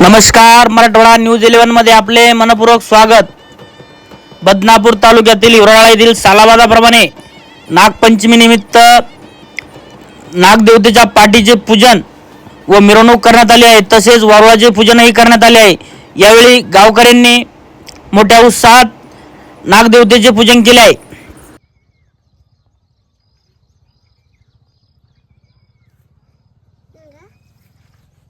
नमस्कार मराठवाडा न्यूज इलेव्हनमध्ये आपले मनपूर्वक स्वागत. बदनापूर तालुक्यातील हिवराळा येथील सालाबादाप्रमाणे नागपंचमी निमित्त नागदेवतेच्या पाठीचे पूजन व मिरवणूक करण्यात आली आहे. तसेच वारुळाचे पूजनही करण्यात आले आहे. यावेळी गावकऱ्यांनी मोठ्या उत्साहात नागदेवतेचे पूजन केले आहे.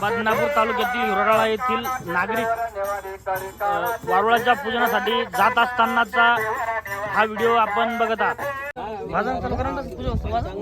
बदनापूर तालुक्यातील हिवराळा येथील नागरिक वारुळाच्या पूजनासाठी जात असतानाचा हा व्हिडिओ आपण बघत आहात. भाजन चालू करा ना, पूजा वस्तू भाजन.